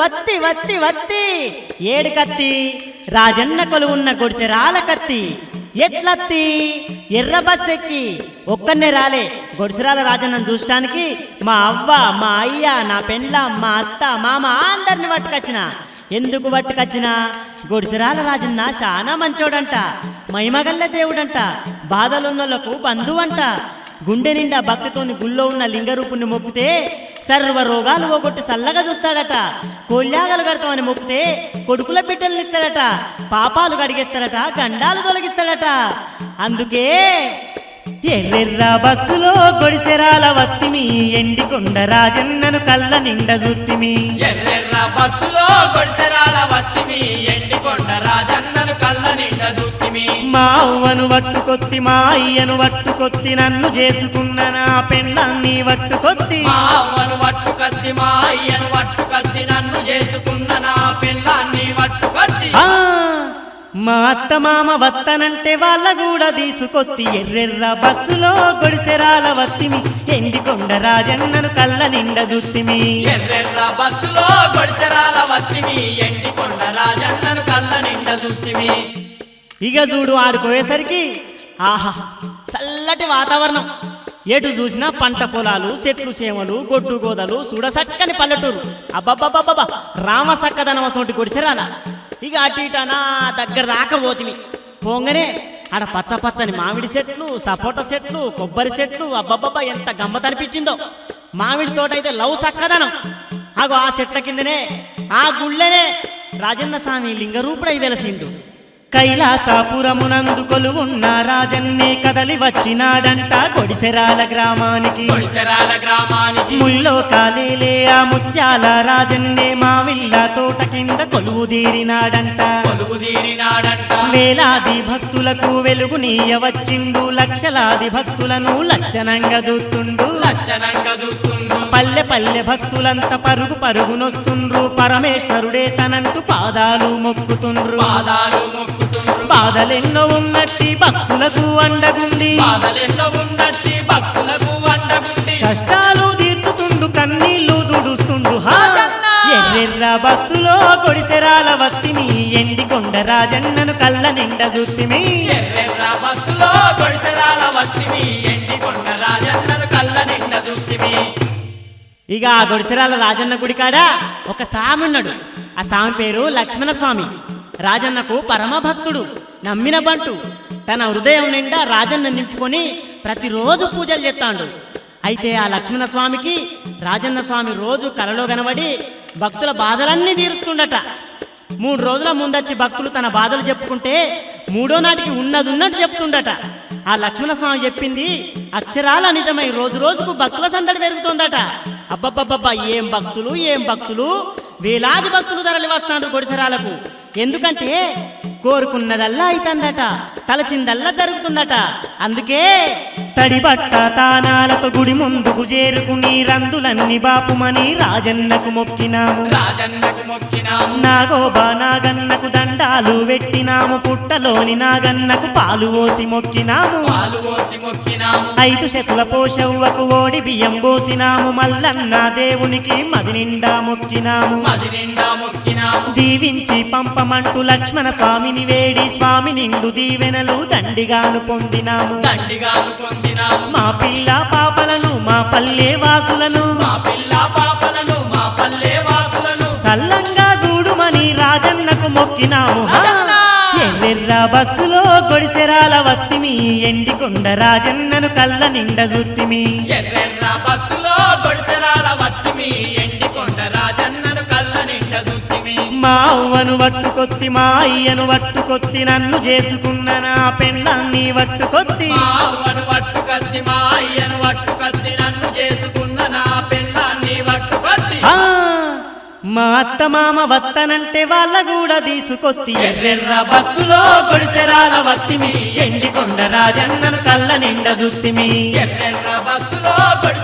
వత్తి వత్తి వత్తి. ఏడు కత్తి రాజన్న కొలువున్న గుడిసె రాల కత్తి. ఎట్లత్తి? ఎర్ర బస్ ఎక్కి ఒక్కనే రాలే గొడిసరాల రాజన్నను చూడటానికి మా అవ్వ మా అయ్య నా పెండ్ల మా అత్త మామ అందరిని పట్టుకొచ్చిన. ఎందుకు పట్టుకొచ్చిన? గొడిసరాల రాజన్న చాలా మంచోడంట. మహిమగల్ల దేవుడంట. బాధలున్నోళ్ళకు బంధువంట. గుండె నిండా భక్తితోని గుళ్ళో ఉన్న లింగరూపుని మొక్కితే సర్వ రోగాలు పోగొట్టి చల్లగా చూస్తాడట. కొల్యాగలు కడతామని మొక్కితే కొడుకుల బిడ్డలు ఇస్తాడట. పాపాలు కడిగేస్తాడట గండాలు తొలగిస్తాడట. అందుకే ఎర్రెర్ర బస్సులో గొడిసెరాల వత్తిమి ఎండి కొండ రాజన్నను కళ్ళ నిండ జుత్తిమి ఎర్రెర్ర బస్సులో గొడిసెరాల వత్తిమి ఎండికొండ రాజన్నను కళ్ళ నిండ మా అవ్వను వట్టుకొత్తి మా అయ్యను వట్టుకొత్తి నన్ను చేసుకున్న నా పెళ్ళాన్ని వట్టుకొత్తి. మా అవ్వను వట్టు కత్తి మా అయ్యను వట్టు కత్తి నన్ను చేసుకున్న నా పిల్లాన్ని వట్టు కత్తి ఆ, మా అత్త మామ వత్తనంటే వాళ్ళ కూడా తీసుకొత్తి ఎర్రెర్ర బస్సులో గొడిసెరాల వత్తిమి ఎండికొండ రాజన్నను కళ్ళ నిండ జుత్తిమి ఎర్రెర్ర బస్సులో గొడిసెరాల వత్తిమి ఎండికొండ రాజన్నను కళ్ళ నిండ చూత్తిమి ఇక చూడు ఆడుకోయేసరికి ఆహా చల్లటి వాతావరణం. ఎటు చూసినా పంట పొలాలు చెట్లు చేమలు గొడ్డు గోదలు చూడసక్కని పల్లెటూరు. అబ్బబ్బబ్బబ్బా రామ సక్కదనం అసోటి కొడిచెరాల ఇక అటు ఇటు నా దగ్గర దాకా పోంగనే ఆడ పచ్చ పచ్చని మామిడి చెట్లు సపోటా చెట్లు కొబ్బరి చెట్లు అబ్బబ్బబ్బా ఎంత గమ్మతనిపించిందో మామిడి తోట అయితే లవ్ సక్కదనం అగో ఆ చెట్ల కిందనే ఆ గుళ్ళనే రాజన్న స్వామి లింగరూపుడై వెలసిండు. కైలాసపురమునందు కొలువున్న రాజన్నే కదలి వచ్చినాడంట కొడిసెరాల గ్రామానికి. గొడిసెరాల గ్రామానికి. ముల్లో కాలేలే ఆ ముత్యాల రాజన్నే మావిల్ల తోట కింద కొలువు తీరినాడంట కొలువు తీరినాడంట వేలాది భక్తులకు వెలుగునీయ వచ్చిండు లక్షలాది భక్తులను లచ్చనంగా చూస్తుండ్రు పల్లె పల్లె భక్తులంతా పరుగు పరుగునొస్తుండ్రు పరమేశ్వరుడే తనంటూ పాదాలు మొక్కుతుండ్రు. పాదాలు మొక్కుతుండ్రు బాధలెన్నో ఉన్నట్టి భక్తులకు అండగుండి. కష్టాలు తీర్చుతుండు కన్నీళ్ళు రాజన్న! ఎర్రెర్ర బస్సులో కొడిసెరాల వత్తిమి ఎండికొండ రాజన్నను కళ్ళ నిండ జుత్తిమి బస్సులో వత్తిమి రాజన్నను కళ్ళ నిండ ఇక ఆ గొడిసెరాల రాజన్న గుడి కాడ ఒక స్వామి ఉన్నాడు ఆ స్వామి పేరు లక్ష్మణ స్వామి రాజన్నకు పరమభక్తుడు నమ్మిన బంటు. తన హృదయం నిండా రాజన్న నింపుకొని ప్రతిరోజు పూజలు చేస్తాడు. అయితే ఆ లక్ష్మణ స్వామికి రాజన్న స్వామి రోజు కలలో కనబడి భక్తుల బాధలన్నీ తీరుస్తుండట. మూడు రోజుల ముందొచ్చి భక్తులు తన బాధలు చెప్పుకుంటే మూడో నాటికి ఉన్నది ఉన్నట్టు చెప్తుండట. ఆ లక్ష్మణ స్వామి చెప్పింది అక్షరాల నిజమై రోజు రోజుకు భక్తుల సందడి పెరుగుతుందట. అబ్బబ్బబ్బబ్బా ఏం భక్తులు ఏం భక్తులు? వేలాది భక్తులు తరలి వస్తున్నారు గొడిసెరాలకు. ఎందుకంటే కోరుకున్నదల్లా అయితందట తలచిందల్లా జరుగుతుందట. అందుకే తడిబట్ట తానాలతో గుడి ముందుకు చేరుకుని రందులన్నీ బాపుమని రాజన్నకు మొక్కినాము. రాజన్నకు మొక్కినాము. నాగోబా నాగన్నకు దండాలు పెట్టినాము. పుట్టలోని నాగన్నకు పాలు పోసి మొక్కినాము. పాలు మొక్కినాము ఐదు శతుల పోషవ్వకు ఓడి బియ్యం పోసినాము. మల్లన్న దేవునికి మది నిండా మొక్కినాము. దీవించి పంపమంటూ లక్ష్మణ స్వామిని వేడి స్వామి నిండు దీవెనలు దండిగాను పొందినాము. మా పిల్ల పాపలను మా పల్లె వాసులను సల్లంగా చూడుమని రాజన్నకు మొక్కినాము. ఎర్రెర్ర బస్సులో గొడిసెరాల వత్తిమి ఎండికొండ రాజన్నను కళ్ళ నిండ జుత్తిమి ఎర్రెర్ర బస్సులో గొడిసెరాల వత్తిమి ఎండికొండ రాజన్నను కళ్ళ నిండ చూత్తిమి మా అవ్వను వట్టుకొత్తి మా అయ్యను వట్టుకొత్తి నన్ను చేసుకున్న నా పెళ్ళాన్ని వట్టుకొత్తి. మా అవ్వను వట్టు కత్తి మా అయ్యను వట్టు మా అత్త మామ వత్తనంటే వాళ్ళ కూడా తీసుకొత్తి ఎర్రెర్ర బస్సులో గుడిసెరాల వత్తిమి ఎండికొండ రాజన్నను కళ్ళ నిండ దుత్తిమి. ఎర్రెర్ర బస్సులో గొడిసెరాల